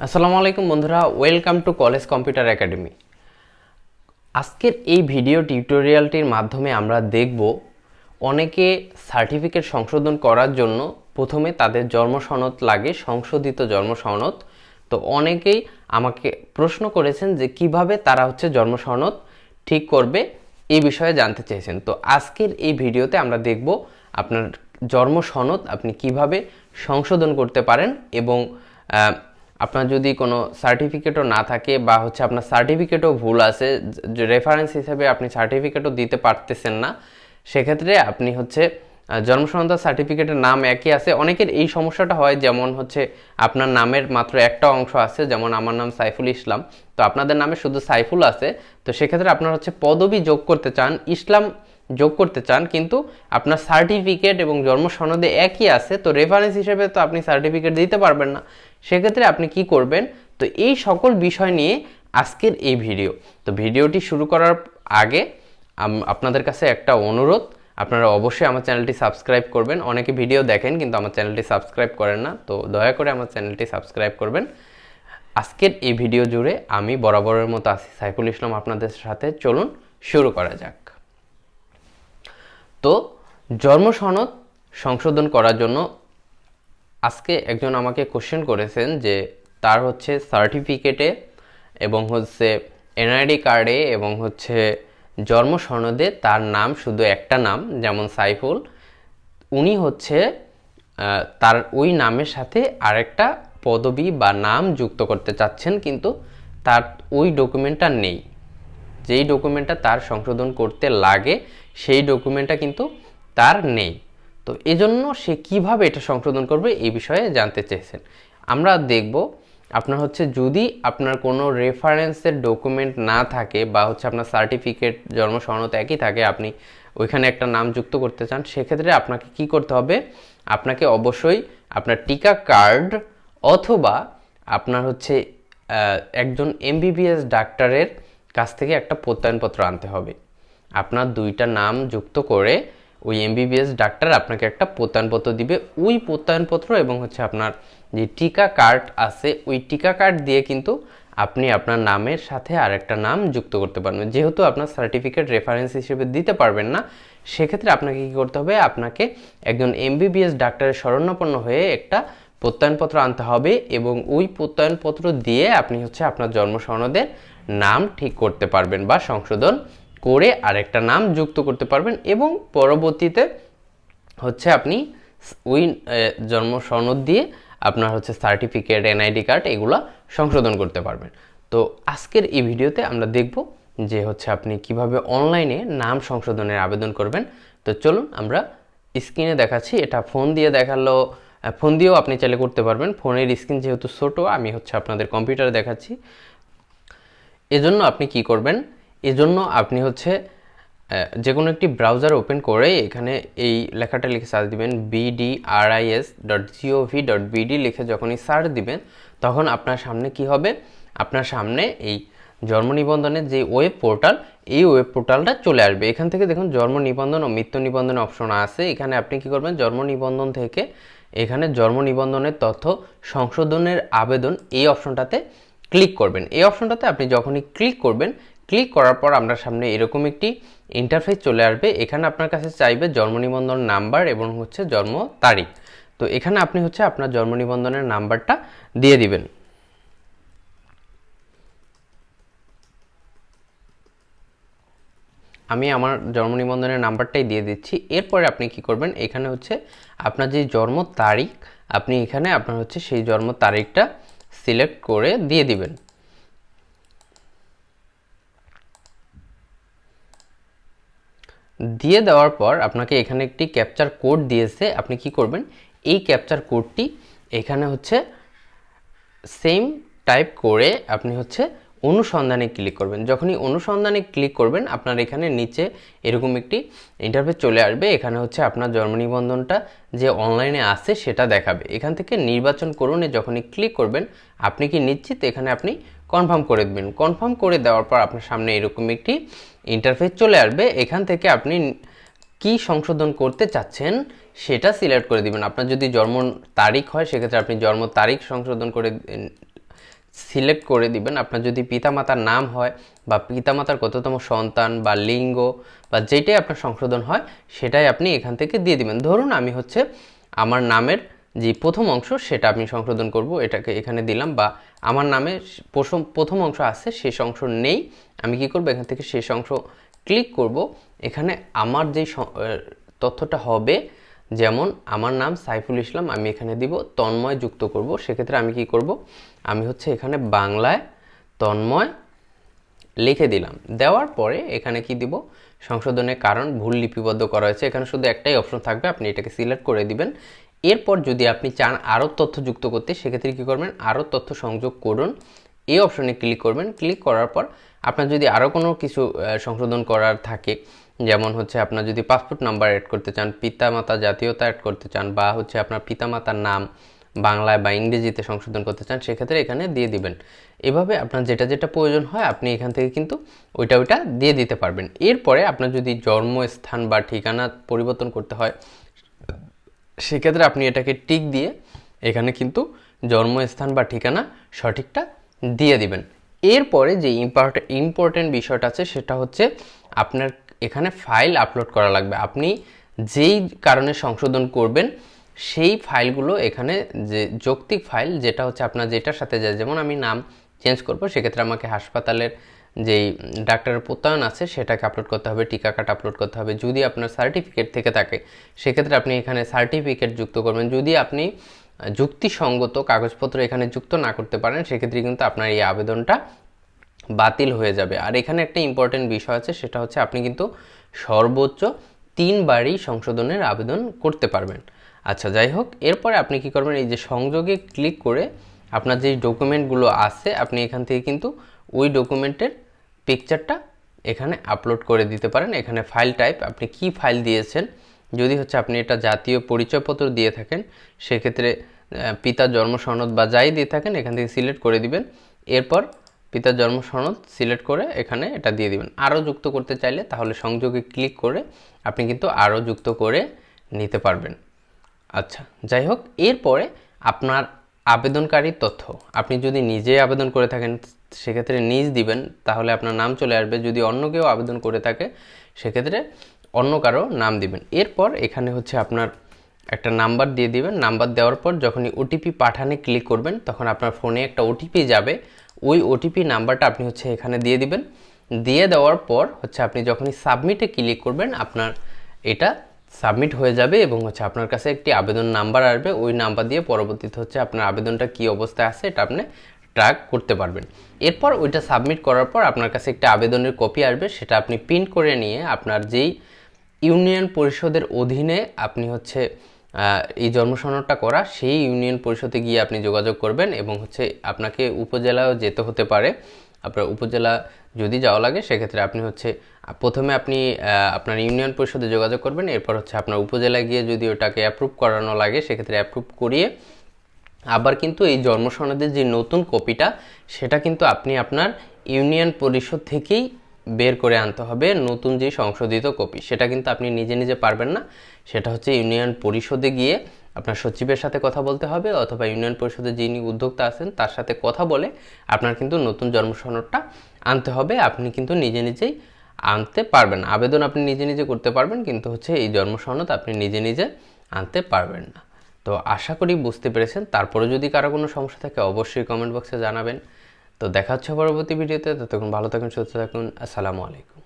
আসসালামু আলাইকুম বন্ধুরা welcome to college computer academy আজকের এই ভিডিও টিউটোরিয়ালটির মাধ্যমে আমরা দেখব অনেকে সার্টিফিকেট সংশোধন করার জন্য প্রথমে তাদের জন্ম সনদ লাগে, সংশোধিত জন্ম সনদ তো অনেকেই আমাকে প্রশ্ন করেছেন যে কীভাবে তারা হচ্ছে জন্ম সনদ ঠিক করবে এই বিষয়ে জানতে চেয়েছেন। তো আজকের এই ভিডিওতে আমরা দেখব আপনার জন্ম সনদ আপনি কীভাবে সংশোধন করতে পারেন এবং আপনার যদি কোনো সার্টিফিকেটও না থাকে বা হচ্ছে আপনার সার্টিফিকেটও ভুল আছে রেফারেন্স হিসেবে আপনি সার্টিফিকেটও দিতে পারতেছেন না সেক্ষেত্রে আপনি হচ্ছে আহ, সার্টিফিকেটের নাম একই আছে। অনেকের এই সমস্যাটা হয় যেমন হচ্ছে আপনার নামের মাত্র একটা অংশ আছে যেমন আমার নাম সাইফুল ইসলাম। তো আপনাদের নামে শুধু সাইফুল আছে তো সেক্ষেত্রে আপনার হচ্ছে পদবি যোগ করতে চান ইসলাম যোগ করতে চান কিন্তু আপনার সার্টিফিকেট এবং জন্ম সনদে একই আছে তো রেফারেন্স হিসেবে তো আপনি সার্টিফিকেট দিতে পারবেন না। সেক্ষেত্রে আপনি কি করবেন? তো এই সকল বিষয় নিয়ে আজকের এই ভিডিও। তো ভিডিওটি শুরু করার আগে আপনাদের কাছে একটা অনুরোধ। আপনারা অবশ্যই আমার চ্যানেলটি সাবস্ক্রাইব করবেন। অনেকে ভিডিও দেখেন কিন্তু আমার চ্যানেলটি সাবস্ক্রাইব করেন না। তো দয়া করে আমার চ্যানেলটি সাবস্ক্রাইব করবেন। আজকের এই ভিডিও জুড়ে আমি বরাবরের মতো আসি সাইফুল ইসলাম আপনাদের সাথে। চলুন শুরু করা যাক। তো জন্ম সনদ সংশোধন করার জন্য আজকে একজন আমাকে কোশ্চেন করেছেন যে তার হচ্ছে সার্টিফিকেটে এবং হচ্ছে এনআইডি কার্ডে এবং হচ্ছে জন্ম সনদে তার নাম শুধু একটা নাম, যেমন সাইফুল, উনি হচ্ছে তার ওই নামের সাথে আরেকটা পদবি বা নাম যুক্ত করতে চাচ্ছেন, কিন্তু তার ওই ডকুমেন্টটা নেই। যেই ডকুমেন্টটা তার সংশোধন করতে লাগে, সেই ডকুমেন্টটা কিন্তু তার নেই। তো এজন্য সে কীভাবে এটা সংশোধন করবে এই বিষয়ে জানতে চেয়েছেন। আমরা দেখব, আপনার হচ্ছে যদি আপনার কোনো রেফারেন্সের ডকুমেন্ট না থাকে বা হচ্ছে আপনার সার্টিফিকেট জন্ম সনদ একই থাকে, আপনি ওইখানে একটা নাম যুক্ত করতে চান, সেক্ষেত্রে আপনাকে কি করতে হবে? আপনাকে অবশ্যই আপনার টিকা কার্ড অথবা আপনার হচ্ছে একজন এমবিবিএস ডাক্তারের কাছ থেকে একটা প্রত্যয়নপত্র আনতে হবে। আপনার দুইটা নাম যুক্ত করে ওই এমবিবিএস ডাক্তার আপনাকে একটা প্রত্যয়নপত্র দিবে। ওই প্রত্যয়নপত্র এবং হচ্ছে আপনার যে টিকা কার্ড আছে, ওই টিকা কার্ড দিয়ে কিন্তু আপনি আপনার নামের সাথে আরেকটা নাম যুক্ত করতে পারবেন। যেহেতু আপনার সার্টিফিকেট রেফারেন্স হিসেবে দিতে পারবেন না, সেক্ষেত্রে আপনাকে কী করতে হবে? আপনাকে একজন এমবিবিএস ডাক্তারের শরণাপন্ন হয়ে একটা প্রত্যয়নপত্র আনতে হবে এবং ওই প্রত্যয়নপত্র দিয়ে আপনি হচ্ছে আপনার জন্ম সনদের নাম ঠিক করতে পারবেন বা সংশোধন করে আরেকটা নাম যুক্ত করতে পারবেন এবং পরবর্তীতে হচ্ছে আপনি ওই জন্ম সনদ দিয়ে আপনার হচ্ছে সার্টিফিকেট এনআইডি কার্ড এগুলো সংশোধন করতে পারবেন। তো আজকের এই ভিডিওতে আমরা দেখব যে হচ্ছে আপনি কীভাবে অনলাইনে নাম সংশোধনের আবেদন করবেন। তো চলুন আমরা স্ক্রিনে দেখাচ্ছি। এটা ফোন দিয়ে দেখাল ফোন দিয়েও আপনি চাইলে করতে পারবেন। ফোনের স্ক্রিন যেহেতু ছোটো, আমি হচ্ছে আপনাদের কম্পিউটারে দেখাচ্ছি। এজন্য আপনি কি করবেন? এজন্য আপনি হচ্ছে যে কোনো একটি ব্রাউজার ওপেন করে এখানে এই লেখাটা লিখে সার্চ দিবেন BDRIS dot GOV dot BD লিখে যখনই সার্চ দিবেন, তখন আপনার সামনে কি হবে? আপনার সামনে এই জন্ম নিবন্ধনের যে ওয়েব পোর্টাল এই ওয়েব পোর্টালটা চলে আসবে। এখান থেকে দেখুন, জন্ম নিবন্ধন ও মৃত্যু নিবন্ধন অপশন আছে। এখানে আপনি কি করবেন? জন্ম নিবন্ধন থেকে এখানে জন্ম নিবন্ধনের তথ্য সংশোধনের আবেদন এই অপশনটাতে ক্লিক করবেন। এই অপশনটাতে আপনি যখনই ক্লিক করবেন ক্লিক করার পর আপনার সামনে এরকম একটি ইন্টারফেস চলে আসবে। এখানে আপনার কাছে চাইবে জন্ম নিবন্ধন নাম্বার এবং হচ্ছে জন্ম তারিখ। তো এখানে আপনি হচ্ছে আপনার জন্ম নিবন্ধনের নাম্বারটা দিয়ে দিবেন। আমি আমার জন্ম নিবন্ধনের নাম্বারটাই দিয়ে দিচ্ছি। এরপরে আপনি কি করবেন? এখানে হচ্ছে আপনার যে জন্ম তারিখ, আপনি এখানে আপনার হচ্ছে সেই জন্ম তারিখটা সিলেক্ট করে দিয়ে দিবেন। দিয়ে দেওয়ার পর আপনাকে এখানে একটি ক্যাপচার কোড দিয়েছে, আপনি কি করবেন? এই ক্যাপচার কোডটি এখানে হচ্ছে সেম টাইপ করে আপনি হচ্ছে অনুসন্ধানে ক্লিক করবেন। যখনই অনুসন্ধানে ক্লিক করবেন, আপনার এখানে নিচে এরকম একটি ইন্টারফেস চলে আসবে। এখানে হচ্ছে আপনার জন্ম নিবন্ধনটা যে অনলাইনে আছে সেটা দেখাবে। এখান থেকে নির্বাচন করুন যখনই ক্লিক করবেন, আপনি কি নিশ্চিত? এখানে আপনি কনফার্ম করে দেবেন। কনফার্ম করে দেওয়ার পর আপনার সামনে এরকম একটি ইন্টারফেস চলে আসবে। এখান থেকে আপনি কি সংশোধন করতে চাচ্ছেন সেটা সিলেক্ট করে দিবেন। আপনার যদি জন্ম তারিখ হয়, সেক্ষেত্রে আপনি জন্ম তারিখ সংশোধন করে সিলেক্ট করে দিবেন। আপনার যদি পিতামাতার নাম হয় বা পিতামাতার কততম সন্তান বা লিঙ্গ বা যেটাই আপনার সংশোধন হয়, সেটাই আপনি এখান থেকে দিয়ে দিবেন। ধরুন আমি হচ্ছে আমার নামের যে প্রথম অংশ সেটা আমি সংশোধন করব, এটাকে এখানে দিলাম বা আমার নামে প্রথম প্রথম অংশ আছে, শেষ অংশ নেই, আমি কি করব, এখান থেকে শেষ অংশ ক্লিক করব, এখানে আমার যে তথ্যটা হবে, যেমন আমার নাম সাইফুল ইসলাম, আমি এখানে দিব, তন্ময় যুক্ত করব, সেক্ষেত্রে আমি কি করব, আমি হচ্ছে এখানে বাংলায় তন্ময় লিখে দিলাম, দেওয়ার পরে এখানে কি দিব, সংশোধনের কারণ ভুল লিপিবদ্ধ করা হয়েছে, এখানে শুধু একটাই অপশন থাকবে, আপনি এটাকে সিলেক্ট করে দিবেন এরপর যদি আপনি চান আরও তথ্য যুক্ত করতে, সেক্ষেত্রে কী করবেন? আরও তথ্য সংযোগ করুন। এই অপশনে ক্লিক করবেন। ক্লিক করার পর আপনার যদি আরও কোনো কিছু সংশোধন করার থাকে, যেমন হচ্ছে আপনার যদি পাসপোর্ট নাম্বার অ্যাড করতে চান, পিতামাতা জাতীয়তা অ্যাড করতে চান, বা হচ্ছে আপনার পিতামাতার নাম বাংলায় বা ইংরেজিতে সংশোধন করতে চান, সেক্ষেত্রে এখানে দিয়ে দিবেন। এভাবে আপনার যেটা যেটা প্রয়োজন হয়, আপনি এখান থেকে কিন্তু ওইটা ওইটা দিয়ে দিতে পারবেন। এরপরে আপনার যদি জন্মস্থান বা ঠিকানা পরিবর্তন করতে হয় সেক্ষেত্রে আপনি এটাকে টিক দিয়ে এখানে কিন্তু জন্মস্থান বা ঠিকানা সঠিকটা দিয়ে দিবেন। এরপরে যে ইম্পর্টেন্ট ইম্পর্টেন্ট বিষয়টা আছে সেটা হচ্ছে আপনার এখানে ফাইল আপলোড করা লাগবে। আপনি যেই কারণে সংশোধন করবেন, সেই ফাইলগুলো এখানে যে যৌক্তিক ফাইল যেটা হচ্ছে আপনার যেটার সাথে যায় যেমন আমি নাম চেঞ্জ করব, সেক্ষেত্রে আমাকে হাসপাতালের যেই ডাক্তারের প্রত্যয়ন আছে, সেটাকে আপলোড করতে হবে, টিকা কার্ড আপলোড করতে হবে। যদি আপনার সার্টিফিকেট থেকে থাকে, সেক্ষেত্রে আপনি এখানে সার্টিফিকেট যুক্ত করবেন। যদি আপনি যুক্তিসঙ্গত কাগজপত্র এখানে যুক্ত না করতে পারেন, সেক্ষেত্রে কিন্তু আপনার এই আবেদনটা বাতিল হয়ে যাবে। আর এখানে একটা ইম্পর্টেন্ট বিষয় আছে, সেটা হচ্ছে আপনি কিন্তু সর্বোচ্চ তিনবারই সংশোধনের আবেদন করতে পারবেন। আচ্ছা যাই হোক, এরপরে আপনি কি করবেন, এই যে সংযোগে ক্লিক করে আপনার যে ডকুমেন্টগুলো আছে, আপনি এখান থেকে কিন্তু ওই ডকুমেন্টের পিকচারটা এখানে আপলোড করে দিতে পারেন। এখানে ফাইল টাইপ আপনি কি ফাইল দিয়েছেন? যদি হচ্ছে আপনি এটা জাতীয় পরিচয়পত্র দিয়ে থাকেন, সেক্ষেত্রে পিতার জন্ম সনদ বা যাই দিয়ে থাকেন, এখান থেকে সিলেক্ট করে দিবেন। এরপর পিতার জন্ম সনদ সিলেক্ট করে এখানে এটা দিয়ে দিবেন। আরও যুক্ত করতে চাইলে তাহলে সংযোগে ক্লিক করে আপনি কিন্তু আরও যুক্ত করে নিতে পারবেন। আচ্ছা যাই হোক, এরপরে আপনার আবেদনকারীর তথ্য। আপনি যদি নিজে আবেদন করে থাকেন সেক্ষেত্রে নিজ দিবেন, তাহলে আপনার নাম চলে আসবে। যদি অন্য কেউ আবেদন করে থাকে, সেক্ষেত্রে অন্য কারও নাম দিবেন। এরপর এখানে হচ্ছে আপনার একটা নাম্বার দিয়ে দিবেন। নাম্বার দেওয়ার পর যখনই ওটিপি পাঠানে ক্লিক করবেন, তখন আপনার ফোনে একটা ওটিপি যাবে। ওই ওটিপি নাম্বারটা আপনি হচ্ছে এখানে দিয়ে দিবেন। দিয়ে দেওয়ার পর হচ্ছে আপনি যখনই সাবমিটে ক্লিক করবেন, আপনার এটা সাবমিট হয়ে যাবে এবং হচ্ছে আপনার কাছে একটি আবেদন নাম্বার আসবে। ওই নাম্বার দিয়ে পরবর্তীতে হচ্ছে আপনার আবেদনটা কি অবস্থায় আছে, এটা আপনি ট্র্যাক করতে পারবেন। এরপর ওইটা সাবমিট করার পর আপনার কাছে একটা আবেদনের কপি আসবে, সেটা আপনি প্রিন্ট করে নিয়ে আপনার যেই ইউনিয়ন পরিষদের অধীনে আপনি হচ্ছে এই জন্মসনদটা করা, সেই ইউনিয়ন পরিষদে গিয়ে আপনি যোগাযোগ করবেন এবং হচ্ছে আপনাকে উপজেলাও যেতে হতে পারে। আপনার উপজেলা যদি যাওয়া লাগে, সেক্ষেত্রে আপনি হচ্ছে, প্রথমে আপনি আপনার ইউনিয়ন পরিষদে যোগাযোগ করবেন, এরপর হচ্ছে আপনার উপজেলায় গিয়ে যদি ওটাকে অ্যাপ্রুভ করানো লাগে, সেক্ষেত্রে অ্যাপ্রুভ করিয়ে আবার কিন্তু এই জন্মসনদের যে নতুন কপিটা, সেটা কিন্তু আপনি আপনার ইউনিয়ন পরিষদ থেকেই বের করে আনতে হবে নতুন যে সংশোধিত কপি। সেটা কিন্তু আপনি নিজে নিজে পারবেন না। সেটা হচ্ছে ইউনিয়ন পরিষদে গিয়ে আপনার সচিবের সাথে কথা বলতে হবে অথবা ইউনিয়ন পরিষদের যিনি উদ্যোক্তা আছেন, তার সাথে কথা বলে আপনার কিন্তু নতুন জন্ম সনদটা আনতে হবে। আপনি কিন্তু নিজে নিজেই আনতে পারবেন আবেদন আপনি নিজে নিজে করতে পারবেন, কিন্তু হচ্ছে এই জন্ম সনদ আপনি নিজে নিজে আনতে পারবেন না। তো আশা করি বুঝতে পেরেছেন। তারপরে যদি কারও কোনো সমস্যা থাকে, অবশ্যই কমেন্ট বক্সে জানাবেন। তো দেখা হচ্ছে পরবর্তী ভিডিওতে। ততক্ষণ ভালো থাকুন, সুস্থ থাকুন। আসসালামু আলাইকুম।